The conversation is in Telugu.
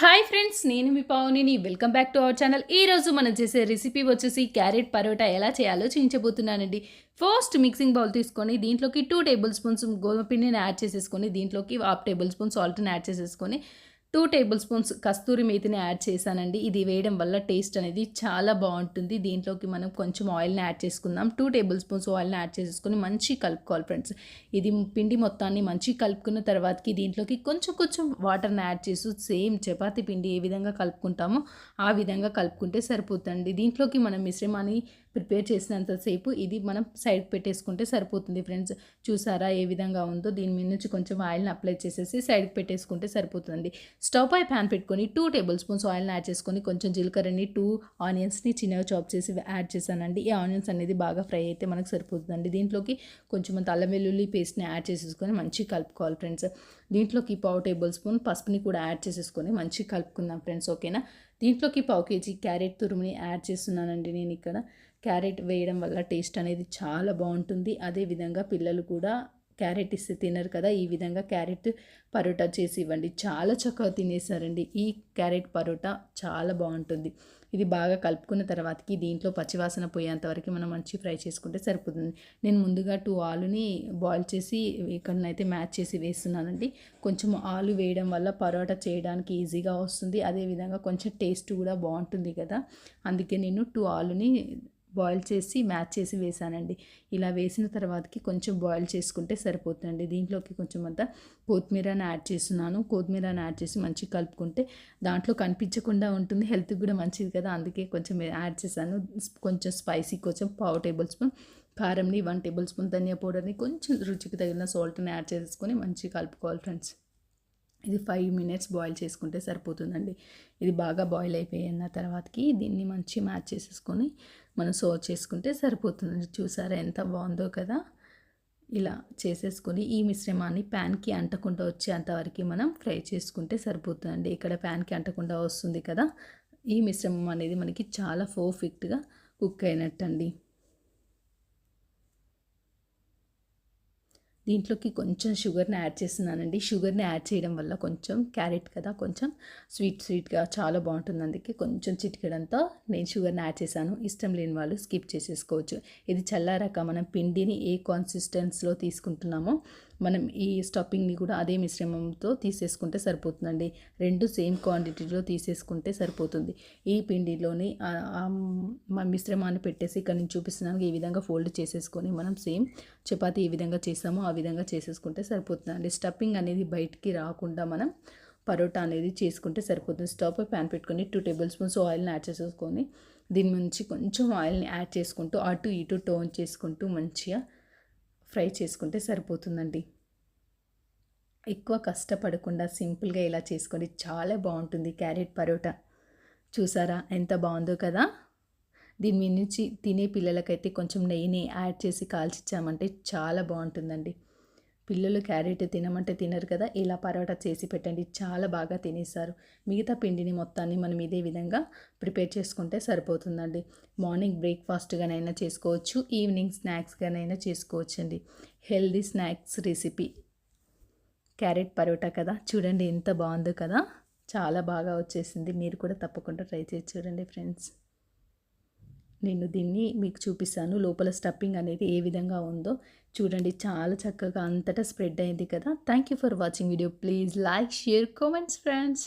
హాయ్ ఫ్రెండ్స్ నేను మీ పావుని welcome back to our channel ఈ రోజు మనం చేసే రెసిపీ వచ్చేసి క్యారెట్ పరోటా ఎలా చేయాలో చూపించబోతున్నానండి. ఫస్ట్ మిక్సింగ్ బౌల్ తీసుకొని దీంట్లోకి టూ టేబుల్ స్పూన్స్ గోధుమ పిండిని యాడ్ చేసేసుకొని దీంట్లోకి హాఫ్ టేబుల్ స్పూన్ సాల్ట్ని యాడ్ చేసేసుకొని టూ టేబుల్ స్పూన్స్ కస్తూరి మేతిని యాడ్ చేశానండి. ఇది వేయడం వల్ల టేస్ట్ అనేది చాలా బాగుంటుంది. దీంట్లోకి మనం కొంచెం ఆయిల్ని యాడ్ చేసుకుందాం. టూ టేబుల్ స్పూన్స్ ఆయిల్ని యాడ్ చేసుకుని మంచి కలుపుకోవాలి ఫ్రెండ్స్. ఇది పిండి మొత్తాన్ని మంచి కలుపుకున్న తర్వాతకి దీంట్లోకి కొంచెం కొంచెం వాటర్ని యాడ్ చేసి సేమ్ చపాతి పిండి ఏ విధంగా కలుపుకుంటామో ఆ విధంగా కలుపుకుంటే సరిపోతుంది దీంట్లోకి మనం మిశ్రమాన్ని ప్రిపేర్ చేసినంతసేపు ఇది మనం సైడ్ పెట్టేసుకుంటే సరిపోతుంది ఫ్రెండ్స్. చూసారా ఏ విధంగా ఉందో? దీని మీద నుంచి కొంచెం ఆయిల్ని అప్లై చేసేసి సైడ్కి పెట్టేసుకుంటే సరిపోతుంది. స్టవ్ పై ప్యాన్ పెట్టుకొని టూ టేబుల్ స్పూన్స్ ఆయిల్ని యాడ్ చేసుకొని కొంచెం జీలకర్రని టూ ఆనియన్స్ని చిన్నగా చాప్ చేసి యాడ్ చేశానండి. ఈ ఆనియన్స్ అనేది బాగా ఫ్రై అయితే మనకు సరిపోతుందండి. దీంట్లోకి కొంచెం అంత అల్లం వెల్లుల్లి పేస్ట్ని యాడ్ చేసేసుకొని మంచిగా కలుపుకోవాలి ఫ్రెండ్స్. దీంట్లోకి పావు టేబుల్ స్పూన్ పసుపుని కూడా యాడ్ చేసేసుకొని మంచిగా కలుపుకుందాం ఫ్రెండ్స్ ఓకేనా? దీంట్లోకి పావు కేజీ క్యారెట్ తురుముని యాడ్ చేస్తున్నానండి నేను ఇక్కడ. క్యారెట్ వేయడం వల్ల టేస్ట్ అనేది చాలా బాగుంటుంది. అదేవిధంగా పిల్లలు కూడా క్యారెట్ ఇస్తే తినరు కదా ఈ విధంగా క్యారెట్ పరోటా చేసి ఇవ్వండి. చాలా చక్కగా తినేసారండి. ఈ క్యారెట్ పరోటా చాలా బాగుంటుంది. ఇది బాగా కలుపుకున్న తర్వాతకి దీంట్లో పచ్చివాసన పోయేంత వరకు మనం మంచి ఫ్రై చేసుకుంటే సరిపోతుంది. నేను ముందుగా టూ ఆలుని బాయిల్ చేసి ఇక్కడనైతే మ్యాచ్ చేసి వేస్తున్నానండి. కొంచెం ఆలు వేయడం వల్ల పరోటా చేయడానికి ఈజీగా వస్తుంది. అదేవిధంగా కొంచెం టేస్ట్ కూడా బాగుంటుంది కదా. అందుకే నేను టూ ఆలుని బాయిల్ చేసి మ్యాచ్ చేసి వేసానండి. ఇలా వేసిన తర్వాతకి కొంచెం బాయిల్ చేసుకుంటే సరిపోతుందండి. దీంట్లోకి కొంచెం అంతా కొత్తిమీరని యాడ్ చేస్తున్నాను. కొత్తిమీరని యాడ్ చేసి మంచిగా కలుపుకుంటే దాంట్లో కనిపించకుండా ఉంటుంది. హెల్త్కి కూడా మంచిది కదా. అందుకే కొంచెం యాడ్ చేశాను. కొంచెం స్పైసీ కొంచెం పావు టేబుల్ స్పూన్ కారంని వన్ టేబుల్ స్పూన్ ధనియా పౌడర్ని కొంచెం రుచికి తగిన సాల్ట్ని యాడ్ చేసుకొని మంచిగా కలుపుకోవాలి ఫ్రెండ్స్. ఇది ఫైవ్ మినిట్స్ బాయిల్ చేసుకుంటే సరిపోతుందండి. ఇది బాగా బాయిల్ అయిపోయిన తర్వాతకి దీన్ని మంచి మ్యాచ్ చేసేసుకొని మనం సర్వ్ చేసుకుంటే సరిపోతుందండి. చూసారా ఎంత బాగుందో కదా? ఇలా చేసేసుకొని ఈ మిశ్రమాన్ని ప్యాన్కి అంటకుండా వచ్చేంతవరకు మనం ఫ్రై చేసుకుంటే సరిపోతుందండి. ఇక్కడ ప్యాన్కి అంటకుండా వస్తుంది కదా? ఈ మిశ్రమం అనేది మనకి చాలా పర్ఫెక్ట్గా కుక్ అయినట్టండి. దీంట్లోకి కొంచెం షుగర్ని యాడ్ చేస్తున్నానండి. షుగర్ని యాడ్ చేయడం వల్ల కొంచెం క్యారెట్ కదా కొంచెం స్వీట్ స్వీట్గా చాలా బాగుంటుంది. అందుకే కొంచెం చిటికడంతో నేను షుగర్ని యాడ్ చేశాను. ఇష్టం లేని వాళ్ళు స్కిప్ చేసేసుకోవచ్చు. ఇది చల్లారాక మనం పిండిని ఏ కాన్సిస్టెన్స్లో తీసుకుంటున్నామో మనం ఈ స్టఫింగ్ని కూడా అదే మిశ్రమంతో తీసేసుకుంటే సరిపోతుందండి. రెండు సేమ్ క్వాంటిటీలో తీసేసుకుంటే సరిపోతుంది. ఈ పిండిలోని మిశ్రమాన్ని పెట్టేసి ఇక్కడ నేను చూపిస్తున్నాను ఈ విధంగా ఫోల్డ్ చేసేసుకొని మనం సేమ్ చపాతీ ఏ విధంగా చేసామో ఆ విధంగా చేసేసుకుంటే సరిపోతుందండి. స్టఫింగ్ అనేది బయటికి రాకుండా మనం పరోటా అనేది చేసుకుంటే సరిపోతుంది. స్టవ్ ప్యాన్ పెట్టుకొని టూ టేబుల్ స్పూన్స్ ఆయిల్ని యాడ్ చేసేసుకొని దీని నుంచి కొంచెం ఆయిల్ని యాడ్ చేసుకుంటూ అటు ఇటు టోన్ చేసుకుంటూ మంచిగా ఫ్రై చేసుకుంటే సరిపోతుందండి. ఎక్కువ కష్టపడకుండా సింపుల్గా ఇలా చేసుకొని చాలా బాగుంటుంది క్యారెట్ పరోటా. చూసారా ఎంత బాగుందో కదా? దీని నుంచి తినే పిల్లలకైతే కొంచెం నెయ్యిని యాడ్ చేసి కాల్చిచ్చామంటే చాలా బాగుంటుందండి. పిల్లలు క్యారెట్ తినమంటే తినరు కదా ఇలా పరోటా చేసి పెట్టండి చాలా బాగా తినేస్తారు మిగతా పిండిని మొత్తాన్ని మనం ఇదే విధంగా ప్రిపేర్ చేసుకుంటే సరిపోతుందండి. మార్నింగ్ బ్రేక్ఫాస్ట్గానైనా చేసుకోవచ్చు ఈవినింగ్ స్నాక్స్గానైనా చేసుకోవచ్చు అండి healthy snacks recipe. Carrot parotta కదా చూడండి ఎంత బాగుందో కదా చాలా బాగా వచ్చేసింది. మీరు కూడా తప్పకుండా ట్రై చేసి చూడండి ఫ్రెండ్స్. నేను దీన్ని మీకు చూపిస్తాను. లోపల స్టఫింగ్ అనేది ఏ విధంగా ఉందో చూడండి. చాలా చక్కగా అంతటా స్ప్రెడ్ అయింది కదా. Thank you for watching video please like share comments friends